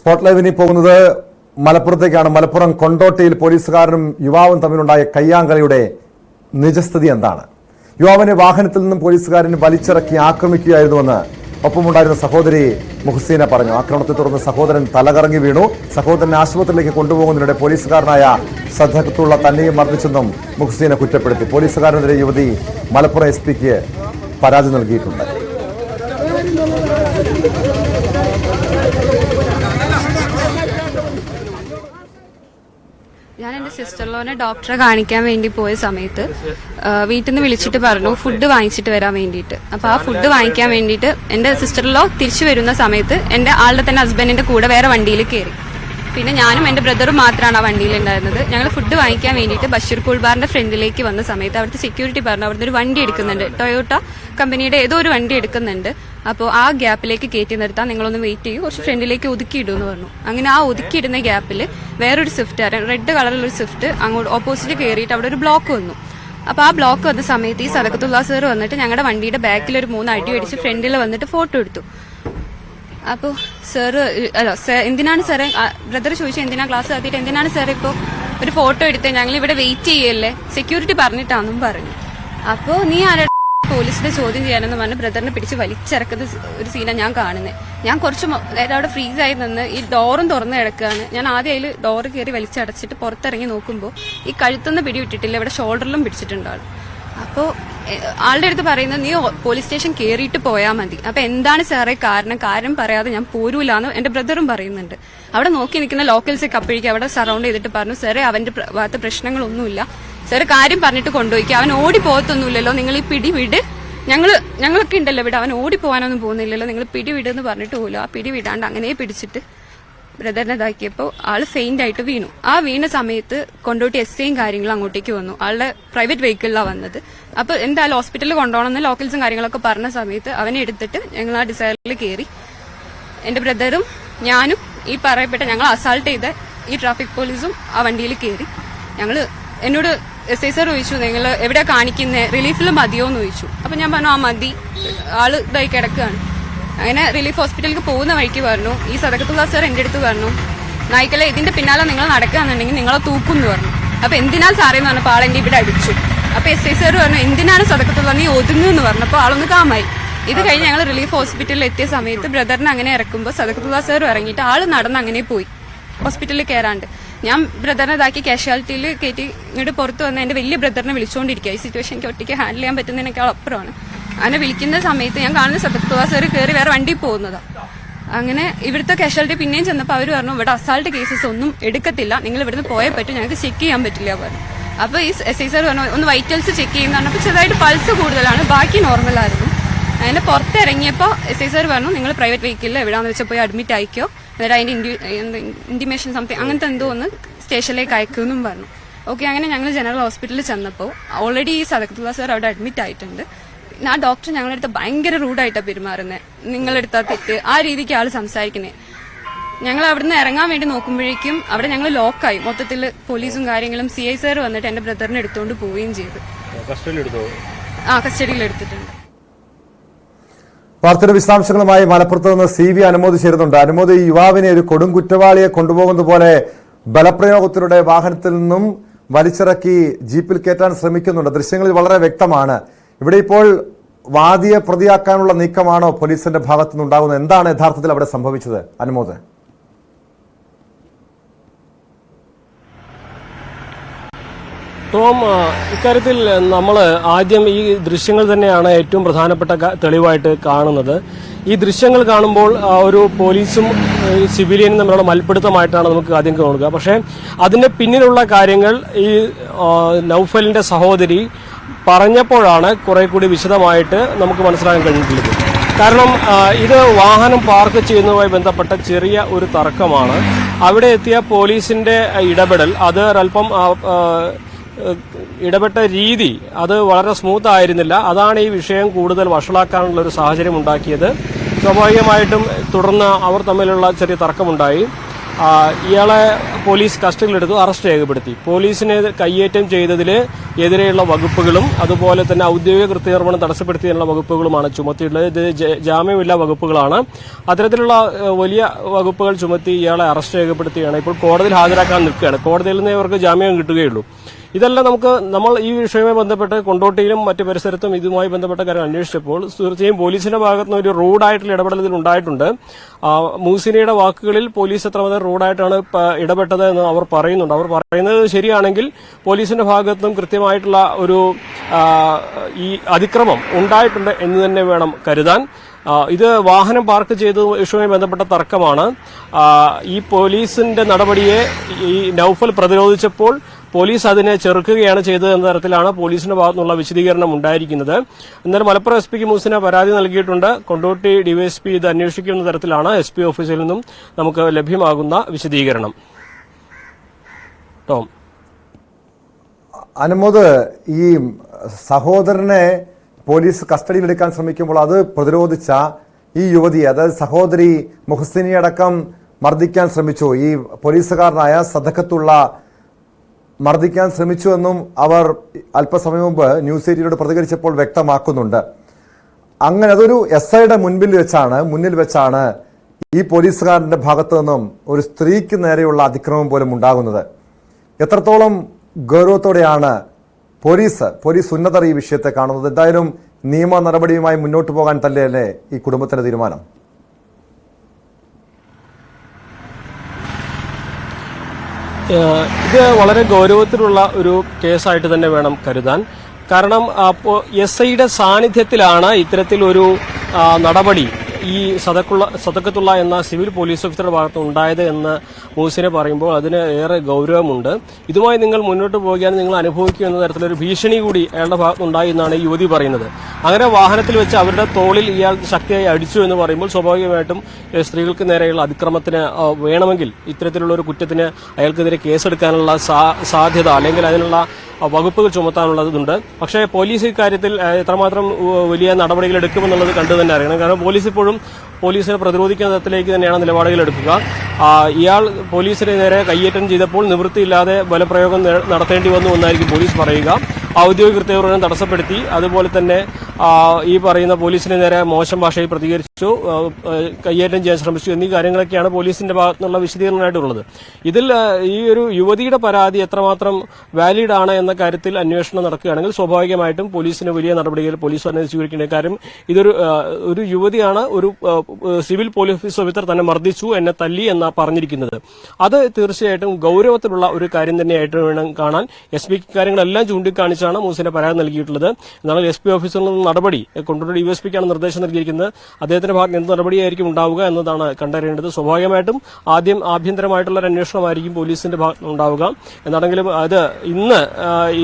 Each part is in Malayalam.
സ്പോട്ട് ലൈവിന് പോകുന്നത് മലപ്പുറത്തേക്കാണ്. മലപ്പുറം കൊണ്ടോട്ടിയിൽ പോലീസുകാരനും യുവാവും തമ്മിലുണ്ടായ കയ്യാങ്കളിയുടെ നിജസ്ഥിതി എന്താണ്? യുവാവിനെ വാഹനത്തിൽ നിന്നും പോലീസുകാരൻ വലിച്ചിറക്കി ആക്രമിക്കുകയായിരുന്നുവെന്ന് ഒപ്പമുണ്ടായിരുന്ന സഹോദരി മുഹസീന പറഞ്ഞു. ആക്രമണത്തെ തുടർന്ന് സഹോദരൻ തലകറങ്ങി വീണു. സഹോദരനെ ആശുപത്രിയിലേക്ക് കൊണ്ടുപോകുന്നതിനിടെ പോലീസുകാരനായ സദത്തുള്ള തന്നെയും മർദ്ദിച്ചെന്നും മുഹസീന കുറ്റപ്പെടുത്തി. പോലീസുകാരനെതിരെ യുവതി മലപ്പുറം എസ് പിക്ക് പരാതി നൽകിയിട്ടുണ്ട്. ഞാൻ എന്റെ സിസ്റ്ററിലോനെ ഡോക്ടറെ കാണിക്കാൻ വേണ്ടി പോയ സമയത്ത് വീട്ടിൽ നിന്ന് വിളിച്ചിട്ട് പറഞ്ഞു ഫുഡ് വാങ്ങിച്ചിട്ട് വരാൻ വേണ്ടിയിട്ട്. അപ്പൊ ആ ഫുഡ് വാങ്ങിക്കാൻ വേണ്ടിയിട്ട് എന്റെ സിസ്റ്ററിലോ തിരിച്ചു വരുന്ന സമയത്ത് എന്റെ ആളുടെ തന്നെ ഹസ്ബൻഡിന്റെ കൂടെ വേറെ വണ്ടിയിൽ കയറി പിന്നെ ഞാനും എന്റെ ബ്രദറും മാത്രമാണ് ആ വണ്ടിയിൽ ഉണ്ടായിരുന്നത്. ഞങ്ങൾ ഫുഡ് വാങ്ങിക്കാൻ വേണ്ടിയിട്ട് ബഷീർ കൂൾബാറിന്റെ ഫ്രണ്ടിലേക്ക് വന്ന സമയത്ത് അവിടുത്തെ സെക്യൂരിറ്റി പറഞ്ഞു അവിടുന്ന് ഒരു വണ്ടി എടുക്കുന്നുണ്ട്. ടൊയോട്ട കമ്പനിയുടെ ഏതോ ഒരു വണ്ടി എടുക്കുന്നുണ്ട്. അപ്പോൾ ആ ഗ്യാപ്പിലേക്ക് കയറ്റി നിർത്താൻ നിങ്ങളൊന്ന് വെയിറ്റ് ചെയ്യൂ. കുറച്ച് ഫ്രണ്ടിലേക്ക് ഒതുക്കിയിടൂ എന്ന് പറഞ്ഞു. അങ്ങനെ ആ ഒതുക്കിയിടുന്ന ഗ്യാപ്പിൽ വേറൊരു സ്വിഫ്റ്റ് റെഡ് കളറിലൊരു സ്വിഫ്റ്റ് അങ്ങോട്ട് ഓപ്പോസിറ്റ് കയറിയിട്ട് അവിടെ ഒരു ബ്ലോക്ക് വന്നു. അപ്പോൾ ആ ബ്ലോക്ക് വന്ന സമയത്ത് ഈ സദക്കത്തുള്ള സാർ വന്നിട്ട് ഞങ്ങളുടെ വണ്ടിയുടെ ബാക്കിൽ ഒരു മൂന്ന് അടി അടിച്ച് ഫ്രണ്ടിൽ വന്നിട്ട് ഫോട്ടോ എടുത്തു. അപ്പോൾ സാറ് അല്ല എന്തിനാണ് സാറേ ബ്രദർ ചോദിച്ചാൽ എന്തിനാ ക്ലാസ് ആക്കിയിട്ട്? എന്തിനാണ് സാർ ഇപ്പോൾ ഒരു ഫോട്ടോ എടുത്തത് ഞങ്ങൾ ഇവിടെ വെയിറ്റ് ചെയ്യല്ലേ? സെക്യൂരിറ്റി പറഞ്ഞിട്ടാണെന്നും പറഞ്ഞു. അപ്പോൾ നീ ആരുടെ പോലീസിന്റെ ചോദ്യം ചെയ്യാനെന്ന് പറഞ്ഞ് ബ്രദറിനെ പിടിച്ച് വലിച്ചിറക്കുന്ന ഒരു സീനാണ് ഞാൻ കാണുന്നത് ഞാൻ കുറച്ച് നേരം അവിടെ ഫ്രീസ് ആയി നിന്ന് ഈ ഡോറും തുറന്ന് കിടക്കുകയാണ് ഞാൻ ആദ്യം അതിൽ ഡോറ് കയറി വലിച്ചടച്ചിട്ട് പുറത്തിറങ്ങി നോക്കുമ്പോൾ ഈ കഴുത്തൊന്നും പിടിവിട്ടിട്ടില്ല ഇവിടെ ഷോൾഡറിലും പിടിച്ചിട്ടുണ്ട് ആൾ അപ്പോൾ ആളുടെ അടുത്ത് പറയുന്നത് നീ പോലീസ് സ്റ്റേഷൻ കയറിയിട്ട് പോയാൽ മതി. അപ്പോൾ എന്താണ് സാറേ കാരണം? കാര്യം പറയാതെ ഞാൻ പോരൂലാന്ന് എന്റെ ബ്രദറും പറയുന്നുണ്ട്. അവിടെ നോക്കി നിൽക്കുന്ന ലോക്കൽസൊക്കെ അപ്പോഴേക്കും അവിടെ സറൗണ്ട് ചെയ്തിട്ട് പറഞ്ഞു സാറേ അവന്റെ ഭാഗത്ത് പ്രശ്നങ്ങളൊന്നുമില്ല. സാറ് കാര്യം പറഞ്ഞിട്ട് കൊണ്ടുപോയിക്കുക അവൻ ഓടി പോകത്തൊന്നുമില്ലല്ലോ. നിങ്ങൾ ഈ പിടി വിട് ഞങ്ങൾ ഞങ്ങളൊക്കെ ഉണ്ടല്ലോ ഇവിടെ. അവൻ ഓടി പോകാനൊന്നും പോകുന്നില്ലല്ലോ. നിങ്ങൾ പിടി വിടെന്ന് പറഞ്ഞിട്ട് പോലും ആ പിടി വിടാണ്ട് അങ്ങനെ പിടിച്ചിട്ട് ബ്രദറിനെ ഇതാക്കിയപ്പോൾ ആൾ ഫെയിന്റ് ആയിട്ട് വീണു. ആ വീണ സമയത്ത് കൊണ്ടോട്ടി എസ് ഐയും കാര്യങ്ങളും അങ്ങോട്ടേക്ക് വന്നു. ആളുടെ പ്രൈവറ്റ് വെഹിക്കിളിലാണ് വന്നത്. അപ്പോൾ എന്തായാലും ഹോസ്പിറ്റലിൽ കൊണ്ടുപോകണമെന്ന് ലോക്കൽസും കാര്യങ്ങളൊക്കെ പറഞ്ഞ സമയത്ത് അവനെ എടുത്തിട്ട് ഞങ്ങൾ ആ ഡിസൈറിൽ കയറി എന്റെ ബ്രദറും ഞാനും ഈ പറയപ്പെട്ട ഞങ്ങൾ അസാൾട്ട് ചെയ്ത ഈ ട്രാഫിക് പോലീസും ആ വണ്ടിയിൽ കയറി ഞങ്ങൾ എന്നോട് എസ് ഐ സാർ ചോദിച്ചു നിങ്ങൾ എവിടെ കാണിക്കുന്നത് റിലീഫിൽ മതിയോ എന്ന് ചോദിച്ചു. അപ്പൊ ഞാൻ പറഞ്ഞു ആ മതി. ആൾ ഇതായി കിടക്കുകയാണ് അങ്ങനെ റിലീഫ് ഹോസ്പിറ്റലിലേക്ക് പോകുന്ന വഴിക്ക് പറഞ്ഞു ഈ സദക്കത്തുള്ള സാർ എന്റെ അടുത്ത് പറഞ്ഞു നായ്ക്കലെ ഇതിന്റെ പിന്നാലെ നിങ്ങൾ നടക്കുകയാണെന്നുണ്ടെങ്കിൽ നിങ്ങളെ തൂക്കും എന്ന് പറഞ്ഞു. അപ്പൊ എന്തിനാ സാറേ എന്ന് പറഞ്ഞപ്പോൾ എന്റെ ഇവിടെ അടിച്ചു? അപ്പോൾ എസ് ഐ സാർ പറഞ്ഞു എന്തിനാണ് സദക്കത്തുള്ള നീ ഒതുങ്ങുന്നു? പറഞ്ഞപ്പോൾ ആളൊന്ന് കാമായി. ഇത് കഴിഞ്ഞ് ഞങ്ങൾ റിലീഫ് ഹോസ്പിറ്റലിൽ എത്തിയ സമയത്ത് ബ്രദറിനെ അങ്ങനെ ഇറക്കുമ്പോൾ സദക്കത്തുള്ള സാർ ഇറങ്ങിയിട്ട് ആൾ നടന്ന് അങ്ങനെ പോയി. ഹോസ്പിറ്റലിൽ കയറാണ്ട് ഞാൻ ബ്രദറിനെ ഇതാക്കി കാഷ്വാലിറ്റിയിൽ കയറ്റി ഇങ്ങോട്ട് പുറത്ത് വന്ന് എന്റെ വലിയ ബ്രദറിനെ വിളിച്ചുകൊണ്ടിരിക്കുക ഈ സിറ്റുവേഷൻ എനിക്ക് ഒറ്റയ്ക്ക് ഹാൻഡിൽ ചെയ്യാൻ പറ്റുന്നതിനേക്കാൾ അപ്പുറമാണ്. അങ്ങനെ വിളിക്കുന്ന സമയത്ത് ഞാൻ കാണുന്ന സദക്കത്തുള്ള സാർ കയറി വേറെ വണ്ടി പോകുന്നതാണ് അങ്ങനെ ഇവിടുത്തെ കാഷ്വാലിറ്റി പിന്നെയും ചെന്നപ്പോൾ അവർ പറഞ്ഞു ഇവിടെ അസാൾട്ട് കേസസ് ഒന്നും എടുക്കത്തില്ല. നിങ്ങൾ ഇവിടുന്ന് പോയേ പറ്റും. ഞങ്ങൾക്ക് ചെക്ക് ചെയ്യാൻ പറ്റില്ല പറഞ്ഞു. അപ്പോൾ ഈ എസ് ഐ സാർ പറഞ്ഞു ഒന്ന് വൈറ്റൽസ് ചെക്ക് ചെയ്യുന്ന പറഞ്ഞപ്പോൾ ചെറുതായിട്ട് പൾസ് കൂടുതലാണ്. ബാക്കി നോർമലായിരുന്നു അതിന്റെ പുറത്തിറങ്ങിയപ്പോൾ എസ് ഐ സാർ പറഞ്ഞു നിങ്ങൾ പ്രൈവറ്റ് വെഹിക്കിളിൽ എവിടെയാണെന്ന് വെച്ചാൽ പോയി അഡ്മിറ്റ് ആയിക്കോ. എന്നിട്ട് അതിന്റെ ഇന്റിമേഷൻ സംതിങ് അങ്ങനത്തെ എന്തോ ഒന്ന് സ്റ്റേഷനിലേക്ക് അയക്കുമെന്നും പറഞ്ഞു. ഓക്കെ അങ്ങനെ ഞങ്ങൾ ജനറൽ ഹോസ്പിറ്റലിൽ ചെന്നപ്പോൾ ഓൾറെഡി ഈ സദക്കത്തുള്ള സാർ അവിടെ അഡ്മിറ്റ് ആയിട്ടുണ്ട്. പിന്നെ ആ ഡോക്ടർ ഞങ്ങളുടെ അടുത്ത് ഭയങ്കര റൂഡായിട്ടാണ് പെരുമാറുന്നത് നിങ്ങളെടുത്ത തെറ്റ്. ആ രീതിക്ക് ആൾ സംസാരിക്കുന്നത് ഞങ്ങൾ അവിടുന്ന് ഇറങ്ങാൻ വേണ്ടി നോക്കുമ്പോഴേക്കും അവിടെ ഞങ്ങൾ ലോക്കായി മൊത്തത്തിൽ പോലീസും കാര്യങ്ങളും സി ഐ സാർ വന്നിട്ട് എന്റെ ബ്രദറിനെ എടുത്തുകൊണ്ട് പോവുകയും ചെയ്തു. ആ കസ്റ്റഡിയിൽ എടുത്തിട്ടുണ്ട്. വാർത്തയുടെ വിശദാംശങ്ങളുമായി മലപ്പുറത്ത് നിന്ന് സി വി അനുമോദി അനുമോദ് യുവാവിനെ ഒരു കൊടും കുറ്റവാളിയെ കൊണ്ടുപോകുന്നത് പോലെ ബലപ്രയോഗത്തിലൂടെ വാഹനത്തിൽ നിന്നും വലിച്ചിറക്കി ജീപ്പിൽ കയറ്റാൻ ശ്രമിക്കുന്നുണ്ട്. ദൃശ്യങ്ങളിൽ വളരെ വ്യക്തമാണ്. ഇവിടെ ഇപ്പോൾ വാദിയെ പ്രതിയാക്കാനുള്ള നീക്കമാണോ പോലീസിന്റെ ഭാഗത്തുനിന്നുണ്ടാകുന്നത്? എന്താണ് യഥാർത്ഥത്തിൽ അവിടെ സംഭവിച്ചത്? അനുമോദ്. ടോം ഇക്കാര്യത്തിൽ നമ്മൾ ആദ്യം ഈ ദൃശ്യങ്ങൾ തന്നെയാണ് ഏറ്റവും പ്രധാനപ്പെട്ട തെളിവായിട്ട് കാണുന്നത്. ഈ ദൃശ്യങ്ങൾ കാണുമ്പോൾ ഒരു പോലീസും സിവിലിയനും തമ്മിലുള്ള മൽപ്പിടുത്തമായിട്ടാണ് നമുക്ക് ആദ്യം കാണുക പക്ഷേ അതിന്റെ പിന്നിലുള്ള കാര്യങ്ങൾ ഈ നൌഫലിന്റെ സഹോദരി പറഞ്ഞപ്പോഴാണ് കുറെ കൂടി വിശദമായിട്ട് നമുക്ക് മനസ്സിലാക്കാൻ കഴിഞ്ഞിട്ടുള്ളത്. കാരണം ഇത് വാഹനം പാർക്ക് ചെയ്യുന്നതുമായി ബന്ധപ്പെട്ട ചെറിയ ഒരു തർക്കമാണ്. അവിടെ എത്തിയ പോലീസിന്റെ ഇടപെടൽ അത് ആ, ഇടപെട്ട രീതി അത് വളരെ സ്മൂത്ത് ആയിരുന്നില്ല. അതാണ് ഈ വിഷയം കൂടുതൽ വഷളാക്കാനുള്ള ഒരു സാഹചര്യം ഉണ്ടാക്കിയത്. സ്വാഭാവികമായിട്ടും തുടർന്ന് അവർ തമ്മിലുള്ള ചെറിയ തർക്കമുണ്ടായി. ഇയാളെ പോലീസ് കസ്റ്റഡിയിലെടുത്തു അറസ്റ്റ് രേഖപ്പെടുത്തി. പോലീസിനെ കയ്യേറ്റം ചെയ്തതിൽ എതിരെയുള്ള വകുപ്പുകളും അതുപോലെ തന്നെ ഔദ്യോഗിക കൃത്യനിർവഹണം തടസ്സപ്പെടുത്തിയതിനുള്ള വകുപ്പുകളുമാണ് ചുമത്തിയിട്ടുള്ളത്. ഇത് ജാമ്യമില്ലാ വകുപ്പുകളാണ്. അത്തരത്തിലുള്ള വലിയ വകുപ്പുകൾ ചുമത്തി ഇയാളെ അറസ്റ്റ് രേഖപ്പെടുത്തുകയാണ് ഇപ്പോൾ കോടതിയിൽ ഹാജരാക്കാൻ നിൽക്കുകയാണ്. കോടതിയിൽ നിന്ന് ഇവർക്ക് ജാമ്യം കിട്ടുകയുള്ളൂ. ഇതെല്ലാം നമുക്ക് നമ്മൾ ഈ വിഷയവുമായി ബന്ധപ്പെട്ട് കൊണ്ടോട്ടിയിലും മറ്റു പരിസരത്തും ഇതുമായി ബന്ധപ്പെട്ട കാര്യം അന്വേഷിച്ചപ്പോൾ തീർച്ചയായും പോലീസിന്റെ ഭാഗത്തുനിന്ന് ഒരു റൂഡായിട്ടുള്ള ഇടപെടൽ ഇതിൽ ഉണ്ടായിട്ടുണ്ട്. മൂസിനയുടെ വാക്കുകളിൽ പോലീസ് എത്രമാത്രം റൂഡായിട്ടാണ് ഇടപെട്ടത് എന്ന് അവർ പറയുന്നുണ്ട്. അവർ പറയുന്നത് ശരിയാണെങ്കിൽ പോലീസിന്റെ ഭാഗത്തുനിന്നും കൃത്യമായിട്ടുള്ള ഒരു ഈ അതിക്രമം ഉണ്ടായിട്ടുണ്ട് എന്ന് തന്നെ വേണം കരുതാൻ. ഇത് വാഹനം പാർക്ക് ചെയ്ത വിഷയവുമായി ബന്ധപ്പെട്ട തർക്കമാണ്. ഈ പോലീസിന്റെ നടപടിയെ ഈ നൌഫൽ പ്രതിരോധിച്ചപ്പോൾ പോലീസ് അതിനെ ചെറുക്കുകയാണ് ചെയ്തത് എന്ന തരത്തിലാണ് പോലീസിന്റെ ഭാഗത്തുനിന്നുള്ള വിശദീകരണം ഉണ്ടായിരിക്കുന്നത്. എന്നാൽ മലപ്പുറം എസ് പിക്ക് മൂസിന് പരാതി നൽകിയിട്ടുണ്ട്. കൊണ്ടോട്ടി ഡിവൈഎസ്പി ഇത് അന്വേഷിക്കുന്ന തരത്തിലാണ് എസ് പി ഓഫീസിൽ നിന്നും നമുക്ക് ലഭ്യമാകുന്ന വിശദീകരണം. ടോം. അനുമോദ് ഈ സഹോദരനെ പോലീസ് കസ്റ്റഡിയിൽ എടുക്കാൻ ശ്രമിക്കുമ്പോൾ അത് പ്രതിരോധിച്ച ഈ യുവതി അതായത് സഹോദരി മുഹസിനി അടക്കം മർദ്ദിക്കാൻ ശ്രമിച്ചു. ഈ പോലീസുകാരനായ സദക്കത്തുള്ള മർദ്ദിക്കാൻ ശ്രമിച്ചു എന്നും അവർ അല്പസമയം മുമ്പ് ന്യൂസ് ഏരിയയോട് പ്രതികരിച്ചപ്പോൾ വ്യക്തമാക്കുന്നുണ്ട്. അങ്ങനെ അതൊരു എസ് ഐയുടെ മുൻപിൽ വെച്ചാണ് മുന്നിൽ വെച്ചാണ് ഈ പോലീസുകാരന്റെ ഭാഗത്തു നിന്നും ഒരു സ്ത്രീക്ക് നേരെയുള്ള അതിക്രമം പോലും ഉണ്ടാകുന്നത്. എത്രത്തോളം ഗൗരവത്തോടെയാണ് പോലീസ് പോലീസ് ഉന്നതർ ഈ വിഷയത്തെ കാണുന്നത്. എന്തായാലും നിയമ നടപടിയുമായി മുന്നോട്ട് പോകാൻ തന്നെയല്ലേ ഈ കുടുംബത്തിന്റെ തീരുമാനം? ഇത് വളരെ ഗൗരവത്തിലുള്ള ഒരു കേസായിട്ട് തന്നെ വേണം കരുതാൻ. കാരണം എസ് ഐയുടെ സാന്നിധ്യത്തിലാണ് ഇത്തരത്തിലൊരു നടപടി ഈ സദക്കുള്ള സദക്കത്തുള്ള എന്ന സിവിൽ പോലീസ് ഓഫീസറുടെ ഭാഗത്ത് ഉണ്ടായത് എന്ന് മൂസിനെ പറയുമ്പോൾ അതിന് ഏറെ ഗൗരവമുണ്ട്. ഇതുമായി നിങ്ങൾ മുന്നോട്ട് പോകുകയാണ് നിങ്ങൾ അനുഭവിക്കും എന്ന തരത്തിലൊരു ഭീഷണി കൂടി അയാളുടെ ഭാഗത്ത് ഉണ്ടായി എന്നാണ് യുവതി പറയുന്നത്. അങ്ങനെ വാഹനത്തിൽ വെച്ച് അവരുടെ തോളിൽ ഇയാൾ ശക്തിയായി അടിച്ചു എന്ന് പറയുമ്പോൾ സ്വാഭാവികമായിട്ടും സ്ത്രീകൾക്ക് നേരെയുള്ള അതിക്രമത്തിന് വേണമെങ്കിൽ ഇത്തരത്തിലുള്ള ഒരു കുറ്റത്തിന് അയാൾക്കെതിരെ കേസെടുക്കാനുള്ള സാധ്യത അല്ലെങ്കിൽ അതിനുള്ള വകുപ്പുകൾ ചുമത്താനുള്ളതുണ്ട്. പക്ഷേ പോലീസ് ഇക്കാര്യത്തിൽ എത്രമാത്രം വലിയ നടപടികൾ എടുക്കുമെന്നുള്ളത് കണ്ടു തന്നെ അറിയണം. കാരണം പോലീസ് ഇപ്പോഴും പോലീസിനെ പ്രതിരോധിക്കുന്ന തരത്തിലേക്ക് തന്നെയാണ് നിലപാടുകൾ എടുക്കുക. ഇയാൾ പോലീസിന് നേരെ കയ്യേറ്റം ചെയ്തപ്പോൾ നിവൃത്തിയില്ലാതെ ബലപ്രയോഗം നടത്തേണ്ടി വന്നു എന്നായിരിക്കും പോലീസ് പറയുക. ഔദ്യോഗിക കൃത്യവിവരണം തടസ്സപ്പെടുത്തി. അതുപോലെ തന്നെ ഈ പറയുന്ന പോലീസിന് നേരെ മോശം ഭാഷയിൽ പ്രതികരിച്ചു ആ, കയ്യേറ്റം ചെയ്യാൻ ശ്രമിച്ചു എന്നീ കാര്യങ്ങളൊക്കെയാണ് പോലീസിന്റെ ഭാഗത്തുനിന്നുള്ള വിശദീകരണമായിട്ടുള്ളത്. ഇതിൽ ഈ ഒരു യുവതിയുടെ പരാതി എത്രമാത്രം വാലിഡ് ആണ് എന്ന കാര്യത്തിൽ അന്വേഷണം നടക്കുകയാണെങ്കിൽ സ്വാഭാവികമായിട്ടും പോലീസിന് വലിയ നടപടികൾ പോലീസ് തന്നെ സ്വീകരിക്കേണ്ട കാര്യം ഇതൊരു ഒരു യുവതിയാണ് ഒരു സിവിൽ പോലീസ് ഓഫീസർ തന്നെ മർദ്ദിച്ചു എന്നെ തല്ലി എന്ന പറഞ്ഞിരിക്കുന്നത്. അത് തീർച്ചയായിട്ടും ഗൌരവത്തിലുള്ള ഒരു കാര്യം തന്നെയായിട്ട് വേണം കാണാൻ. എസ് പി കാര്യങ്ങളെല്ലാം ചൂണ്ടിക്കാണിച്ചാണ് മൂസിന്റെ പരാതി നൽകിയിട്ടുള്ളത്. എന്നാൽ എസ് പി ഓഫീസറിൽ നടപടി കൊണ്ടുവരുന്ന ഡി എസ് പിക്കാണ് നിർദ്ദേശം നൽകിയിരിക്കുന്നത്. അദ്ദേഹത്തിന്റെ ഭാഗത്ത് എന്ത് നടപടിയായിരിക്കും ഉണ്ടാവുക എന്നതാണ് കണ്ടറിയേണ്ടത്. സ്വാഭാവികമായിട്ടും ആദ്യം ആഭ്യന്തരമായിട്ടുള്ള ഒരു അന്വേഷണമായിരിക്കും പോലീസിന്റെ ഭാഗത്ത് ഉണ്ടാവുക. എന്നാണെങ്കിലും അത് ഇന്ന്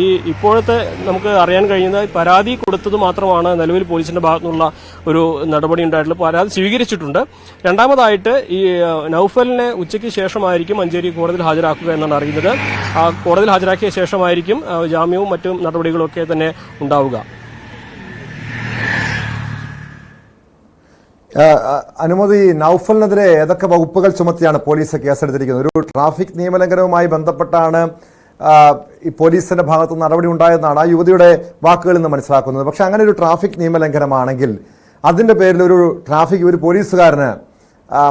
ഈ ഇപ്പോഴത്തെ നമുക്ക് അറിയാൻ കഴിയുന്ന പരാതി കൊടുത്തത് മാത്രമാണ് നിലവിൽ പോലീസിന്റെ ഭാഗത്തുനിന്നുള്ള ഒരു നടപടി ഉണ്ടായിട്ടുള്ള പരാതി സ്വീകരിച്ചിട്ടുണ്ട്. രണ്ടാമതായിട്ട് ഈ നൌഫലിനെ ഉച്ചയ്ക്ക് ശേഷമായിരിക്കും മഞ്ചേരി കോടതിയിൽ ഹാജരാക്കുക എന്നാണ് അറിയുന്നത്. ആ കോടതിയിൽ ഹാജരാക്കിയ ശേഷമായിരിക്കും ജാമ്യവും മറ്റും നടപടികളൊക്കെ തന്നെ ഉണ്ടാവുക. അനുമതി നൌഫലിനെതിരെ ഏതൊക്കെ വകുപ്പുകൾ ചുമത്തിയാണ് പോലീസ് കേസെടുത്തിരിക്കുന്നത്? ഒരു ട്രാഫിക് നിയമലംഘനവുമായി ബന്ധപ്പെട്ടാണ് ഈ പോലീസിന്റെ ഭാഗത്ത് നടപടി ഉണ്ടായെന്നാണ് ആ യുവതിയുടെ വാക്കുകളിൽ നിന്ന് മനസ്സിലാക്കുന്നത്. പക്ഷെ അങ്ങനെ ഒരു ട്രാഫിക് നിയമലംഘനമാണെങ്കിൽ അതിന്റെ പേരിൽ ഒരു ട്രാഫിക് ഒരു പോലീസുകാരന്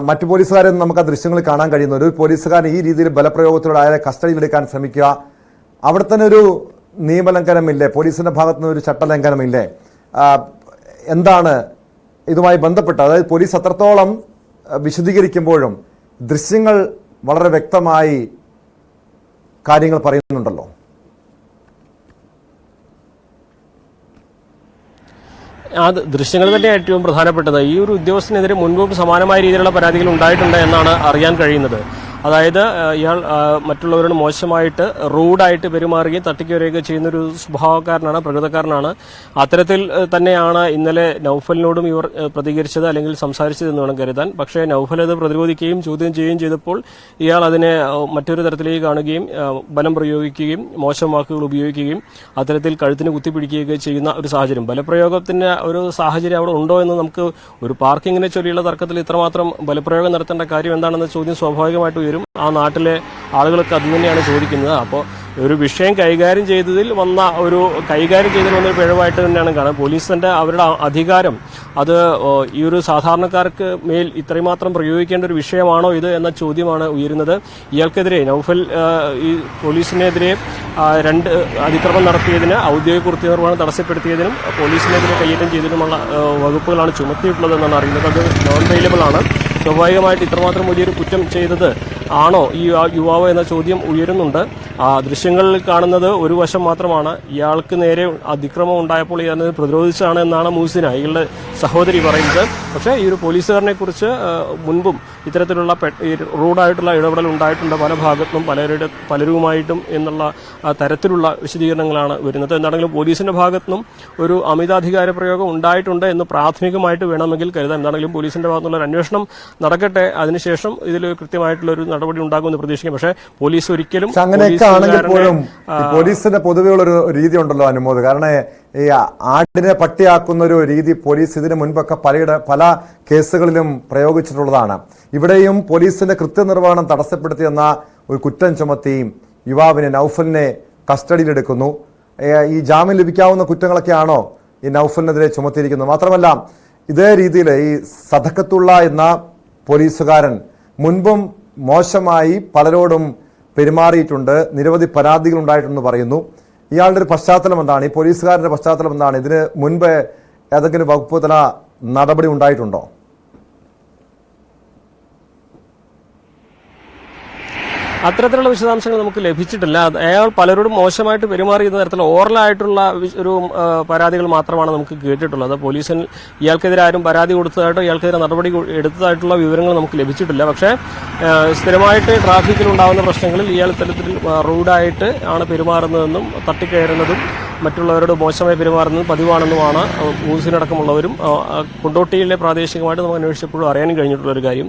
മറ്റു പോലീസുകാരെ നമുക്ക് ആ ദൃശ്യങ്ങൾ കാണാൻ കഴിയുന്നു ഒരു പോലീസുകാരൻ ഈ രീതിയിൽ ബലപ്രയോഗത്തിലൂടെ അയാളെ കസ്റ്റഡിയിലെടുക്കാൻ ശ്രമിക്കുക. അവിടെ തന്നെ ഒരു നിയമലംഘനമില്ലേ? പോലീസിന്റെ ഭാഗത്തുനിന്ന് ഒരു ചട്ടലംഘനമില്ലേ? എന്താണ് ഇതുമായി ബന്ധപ്പെട്ട് അതായത് പോലീസ് അത്രത്തോളം വിശദീകരിക്കുമ്പോഴും ദൃശ്യങ്ങൾ വളരെ വ്യക്തമായി കാര്യങ്ങൾ പറയുന്നുണ്ടല്ലോ. ആ ദൃശ്യങ്ങൾ തന്നെ ഏറ്റവും പ്രധാനപ്പെട്ടത്. ഈ ഒരു ഉദ്യോഗസ്ഥനെതിരെ മുൻപും സമാനമായ രീതിയിലുള്ള പരാതികൾ ഉണ്ടായിട്ടുണ്ട് എന്നാണ് അറിയാൻ കഴിയുന്നത്. അതായത് ഇയാൾ മറ്റുള്ളവരോട് മോശമായിട്ട് റൂഡായിട്ട് പെരുമാറുകയും ചെയ്യുന്ന ഒരു സ്വഭാവക്കാരനാണ് പ്രകൃതക്കാരനാണ്. അത്തരത്തിൽ തന്നെയാണ് ഇന്നലെ നൌഫലിനോടും ഇവർ പ്രതികരിച്ചത് അല്ലെങ്കിൽ സംസാരിച്ചത് എന്ന് വേണം കരുതാൻ. പക്ഷേ നൌഫൽ അത് പ്രതിരോധിക്കുകയും ചോദ്യം ചെയ്യുകയും ചെയ്തപ്പോൾ ഇയാൾ അതിനെ മറ്റൊരു തരത്തിലേക്ക് കാണുകയും ബലം പ്രയോഗിക്കുകയും മോശം വാക്കുകൾ ഉപയോഗിക്കുകയും അത്തരത്തിൽ കഴുത്തിന് കുത്തിപ്പിടിക്കുകയൊക്കെ ചെയ്യുന്ന ഒരു സാഹചര്യം. ബലപ്രയോഗത്തിന്റെ ഒരു സാഹചര്യം അവിടെ ഉണ്ടോ എന്ന് നമുക്ക് ഒരു പാർക്കിങ്ങിനെ ചൊല്ലിയുള്ള തർക്കത്തിൽ ഇത്രമാത്രം ബലപ്രയോഗം നടത്തേണ്ട കാര്യം എന്താണെന്ന ചോദ്യം സ്വാഭാവികമായിട്ട് ഉയരുക വരും. ആ നാട്ടിലെ ആളുകൾക്ക് അത് തന്നെയാണ് ചോദിക്കുന്നത്. അപ്പോൾ ഒരു വിഷയം കൈകാര്യം ചെയ്തതിൽ വന്ന ഒരു കൈകാര്യം ചെയ്തതിൽ വന്ന ഒരു പിഴവായിട്ട് തന്നെയാണ് കാണുന്നത്. പോലീസിന്റെ അവരുടെ അധികാരം അത് ഈ ഒരു സാധാരണക്കാർക്ക് മേൽ ഇത്രമാത്രം പ്രയോഗിക്കേണ്ട ഒരു വിഷയമാണോ ഇത് എന്ന ചോദ്യമാണ് ഉയരുന്നത്. ഇയാൾക്കെതിരെ നൌഫൽ ഈ പോലീസിനെതിരെ രണ്ട് അതിക്രമം നടത്തിയതിന് ഔദ്യോഗിക കൃത്യനിർവഹണം തടസ്സപ്പെടുത്തിയതിനും പോലീസിനെതിരെ കയ്യേറ്റം ചെയ്തതിനുമുള്ള വകുപ്പുകളാണ് ചുമത്തിയിട്ടുള്ളതെന്നാണ് അറിയുന്നത്. അത് നോൺ വെയിലബിൾ ആണ്. സ്വാഭാവികമായിട്ട് ഇത്രമാത്രം വലിയൊരു കുറ്റം ചെയ്തത് ആണോ ഈ യുവാ- യുവാവ് എന്ന ചോദ്യം ഉയരുന്നുണ്ട്. ആ ദൃശ്യങ്ങളിൽ കാണുന്നത് ഒരു വശം മാത്രമാണ്. ഇയാൾക്ക് നേരെ അതിക്രമം ഉണ്ടായപ്പോൾ ഇയാൾ പ്രതിരോധിച്ചാണ് എന്നാണ് മൂസിന ഇയാളുടെ സഹോദരി പറയുന്നത്. പക്ഷേ ഈ ഒരു പോലീസുകാരനെ കുറിച്ച് മുൻപും ഇത്തരത്തിലുള്ള റൂഡായിട്ടുള്ള ഇടപെടൽ ഉണ്ടായിട്ടുണ്ട് പല ഭാഗത്തും പലരുടെ പലരുമായിട്ടും എന്നുള്ള തരത്തിലുള്ള വിശദീകരണങ്ങളാണ് വരുന്നത്. എന്താണെങ്കിലും പോലീസിന്റെ ഭാഗത്തുനിന്നും ഒരു അമിതാധികാര പ്രയോഗം ഉണ്ടായിട്ടുണ്ട് എന്ന് പ്രാഥമികമായിട്ട് വേണമെങ്കിൽ കരുതാം. എന്താണെങ്കിലും പോലീസിന്റെ ഭാഗത്തുള്ള ഒരു അന്വേഷണം നടക്കട്ടെ. അതിനുശേഷം ഇതിൽ കൃത്യമായിട്ടുള്ള ഒരു നടപടി ഉണ്ടാകുമെന്ന് പ്രതീക്ഷിക്കും പക്ഷേ പോലീസ് ഒരിക്കലും അങ്ങനെയൊക്കെ ആണെങ്കിൽ പോലും പോലീസിന്റെ പൊതുവെയുള്ള ഒരു രീതി ഉണ്ടല്ലോ അനുമോദ്. കാരണം ഈ ആടിനെ പട്ടിയാക്കുന്ന ഒരു രീതി പോലീസ് ഇതിനു മുൻപൊക്കെ പലയിട പല കേസുകളിലും പ്രയോഗിച്ചിട്ടുള്ളതാണ്. ഇവിടെയും പോലീസിന്റെ കൃത്യനിർവഹണം തടസ്സപ്പെടുത്തിയെന്ന ഒരു കുറ്റം ചുമത്തി യുവാവിനെ നൌഫലിനെ കസ്റ്റഡിയിലെടുക്കുന്നു. ഈ ജാമ്യം ലഭിക്കാവുന്ന കുറ്റങ്ങളൊക്കെയാണോ ഈ നൌഫലിനെതിരെ ചുമത്തിയിരിക്കുന്നത്? മാത്രമല്ല ഇതേ രീതിയിൽ ഈ സദക്കത്തുള്ള എന്ന പോലീസുകാരൻ മുൻപും മോശമായി പലരോടും പെരുമാറിയിട്ടുണ്ട്. നിരവധി പരാതികൾ ഉണ്ടായിട്ടുണ്ടെന്ന് പറയുന്നു. ഇയാളുടെ ഒരു പശ്ചാത്തലം എന്താണ്? ഈ പോലീസുകാരുടെ പശ്ചാത്തലം എന്താണ്? ഇതിന് മുൻപ് ഏതെങ്കിലും വകുപ്പ് തല നടപടി ഉണ്ടായിട്ടുണ്ടോ? അത്തരത്തിലുള്ള വിശദാംശങ്ങൾ നമുക്ക് ലഭിച്ചിട്ടില്ല. അയാൾ പലരോടും മോശമായിട്ട് പെരുമാറിയുന്ന തരത്തിൽ ഓറലായിട്ടുള്ള ഒരു പരാതികൾ മാത്രമാണ് നമുക്ക് കേട്ടിട്ടുള്ളത്. പോലീസിൽ ഇയാൾക്കെതിരെ ആരും പരാതി കൊടുത്തതായിട്ടോ ഇയാൾക്കെതിരെ നടപടി എടുത്തതായിട്ടുള്ള വിവരങ്ങൾ നമുക്ക് ലഭിച്ചിട്ടില്ല. പക്ഷേ സ്ഥിരമായിട്ട് ട്രാഫിക്കിൽ ഉണ്ടാകുന്ന പ്രശ്നങ്ങളിൽ ഇയാൾ ഇത്തരത്തിൽ റൂഡായിട്ട് ആണ് പെരുമാറുന്നതെന്നും തട്ടിക്കയറുന്നതും മറ്റുള്ളവരോട് മോശമായി പെരുമാറുന്നത് പതിവാണെന്നുമാണ് ഊസിനടക്കമുള്ളവരും കൊണ്ടോട്ടിയിലെ പ്രാദേശികമായിട്ട് നമുക്ക് അന്വേഷിച്ചപ്പോഴും അറിയാനും കഴിഞ്ഞിട്ടുള്ള ഒരു കാര്യം.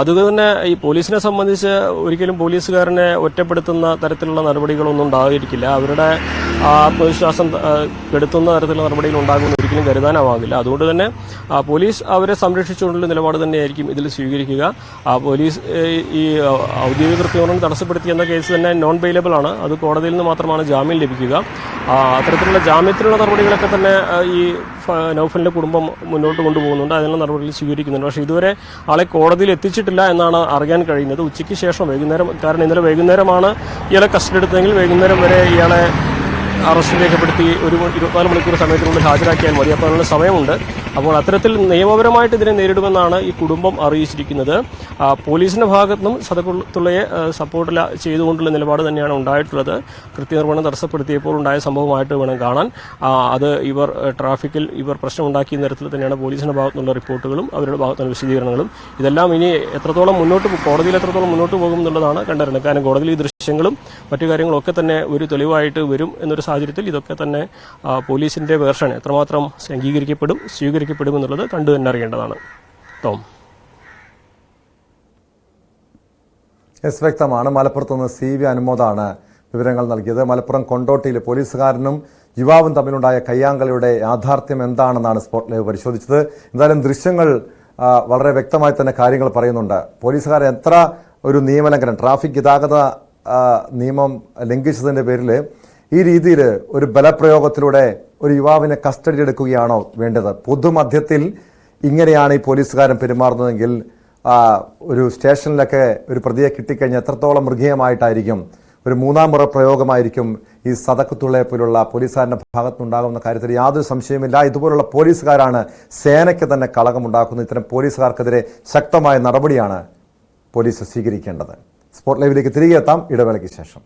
അതുകൊണ്ട് തന്നെ ഈ പോലീസിനെ സംബന്ധിച്ച് ഒരിക്കലും പോലീസുകാരനെ ഒറ്റപ്പെടുത്തുന്ന തരത്തിലുള്ള നടപടികളൊന്നും ഉണ്ടായിരിക്കില്ല. അവരുടെ ആത്മവിശ്വാസം കെടുത്തുന്ന തരത്തിലുള്ള നടപടികൾ ഉണ്ടാകുമെന്ന് ഒരിക്കലും കരുതാനാവാകില്ല. അതുകൊണ്ട് തന്നെ പോലീസ് അവരെ സംരക്ഷിച്ചുകൊണ്ടുള്ള നിലപാട് തന്നെയായിരിക്കും ഇതിൽ സ്വീകരിക്കുക. ആ പോലീസ് ഈ ഔദ്യോഗിക കൃത്യനിർവഹണം തടസ്സപ്പെടുത്തിയെന്ന കേസ് തന്നെ നോൺ ബെയിലബിൾ ആണ്. അത് കോടതിയിൽ നിന്ന് മാത്രമാണ് ജാമ്യം ലഭിക്കുക. അത്തരത്തിലുള്ള ജാമ്യത്തിലുള്ള നടപടികളൊക്കെ തന്നെ ഈ നൗഫലിന്റെ കുടുംബം മുന്നോട്ട് കൊണ്ടുപോകുന്നുണ്ട്. അതിനുള്ള നടപടികൾ സ്വീകരിക്കുന്നുണ്ട്. പക്ഷേ ഇതുവരെ ആളെ കോടതിയിൽ എത്തിച്ചിട്ടില്ല എന്നാണ് അറിയാൻ കഴിയുന്നത്. ഉച്ചയ്ക്ക് ശേഷം വൈകുന്നേരം കാരണം ഇന്നലെ വൈകുന്നേരമാണ് ഇയാളെ കസ്റ്റഡി എടുത്തതെങ്കിൽ വൈകുന്നേരം വരെ ഇയാളെ അറസ്റ്റ് രേഖപ്പെടുത്തി ഒരു ഇരുപത്തിനാല് മണിക്കൂർ സമയത്തിനുള്ളിൽ ഹാജരാക്കിയാൽ മതി. അപ്പോൾ അതിനുള്ള സമയമുണ്ട്. അപ്പോൾ അത്തരത്തിൽ നിയമപരമായിട്ട് ഇതിനെ നേരിടുമെന്നാണ് ഈ കുടുംബം അറിയിച്ചിരിക്കുന്നത്. പോലീസിന്റെ പോലീസിന്റെ ഭാഗത്തുനിന്നും സദകുത്തുള്ളയെ സപ്പോർട്ട് ചെയ്തുകൊണ്ടുള്ള നിലപാട് തന്നെയാണ് ഉണ്ടായിട്ടുള്ളത്. കൃത്യനിർവഹണം തടസ്സപ്പെടുത്തിയപ്പോൾ ഉണ്ടായ സംഭവമായിട്ട് വേണം കാണാൻ. അത് ഇവർ ട്രാഫിക്കിൽ ഇവർ പ്രശ്നമുണ്ടാക്കിയ തരത്തിൽ തന്നെയാണ് പോലീസിന്റെ ഭാഗത്തുനിന്നുള്ള റിപ്പോർട്ടുകളും അവരുടെ ഭാഗത്തുള്ള വിശദീകരണങ്ങളും. ഇതെല്ലാം ഇനി എത്രത്തോളം മുന്നോട്ട് കോടതിയിൽ എത്രത്തോളം മുന്നോട്ട് പോകും എന്നുള്ളതാണ് കണ്ടറിയുന്നത്. കാരണം കോടതിയിൽ ഈ ദൃശ്യങ്ങളും മറ്റു കാര്യങ്ങളും ഒക്കെ തന്നെ ഒരു തെളിവായിട്ട് വരും എന്നൊരു സാഹചര്യത്തിൽ ഇതൊക്കെ തന്നെ പോലീസിന്റെ വേർഷൻ എത്രമാത്രം അംഗീകരിക്കപ്പെടും സ്വീകരിക്കപ്പെടും എന്നുള്ളത് കണ്ടു തന്നെ അറിയേണ്ടതാണ്. തോം എസ് വ്യക്തമാണ്. മലപ്പുറത്ത് നിന്ന് സി വി അനുമോദാണ് വിവരങ്ങൾ നൽകിയത്. മലപ്പുറം കൊണ്ടോട്ടിയിലെ പോലീസുകാരനും യുവാവും തമ്മിലുണ്ടായ കയ്യാങ്കളിയുടെ യാഥാർത്ഥ്യം എന്താണെന്നാണ് സ്പോട്ട് ലൈവ് പരിശോധിച്ചത്. എന്തായാലും ദൃശ്യങ്ങൾ വളരെ വ്യക്തമായി തന്നെ കാര്യങ്ങൾ പറയുന്നുണ്ട്. പോലീസുകാരൻ എത്ര ഒരു നിയമലംഘനം ട്രാഫിക് ഗതാഗത നിയമം ലംഘിച്ചതിന്റെ പേരിൽ ഈ രീതിയിൽ ഒരു ബലപ്രയോഗത്തിലൂടെ ഒരു യുവാവിനെ കസ്റ്റഡി എടുക്കുകയാണോ വേണ്ടത്? പൊതുമധ്യത്തിൽ ഇങ്ങനെയാണ് ഈ പോലീസുകാരൻ പെരുമാറുന്നതെങ്കിൽ ഒരു സ്റ്റേഷനിലൊക്കെ ഒരു പ്രതിയെ കിട്ടിക്കഴിഞ്ഞാൽ എത്രത്തോളം മൃഗീയമായിട്ടായിരിക്കും ഒരു മൂന്നാം മുറ പ്രയോഗമായിരിക്കും ഈ സതക്കത്തുള്ളയെ പോലുള്ള പോലീസുകാരന്റെ ഭാഗത്തുനിന്നുണ്ടാകുന്ന കാര്യത്തിൽ യാതൊരു സംശയമില്ല ഇതുപോലുള്ള പോലീസുകാരാണ് സേനയ്ക്ക് തന്നെ കളകമുണ്ടാക്കുന്നത് ഇത്തരം പോലീസുകാർക്കെതിരെ ശക്തമായ നടപടിയാണ് പോലീസ് സ്വീകരിക്കേണ്ടത്. സ്പോട്ട് ലൈവിലേക്ക് തിരികെ എത്താം ഇടവേളയ്ക്ക് ശേഷം.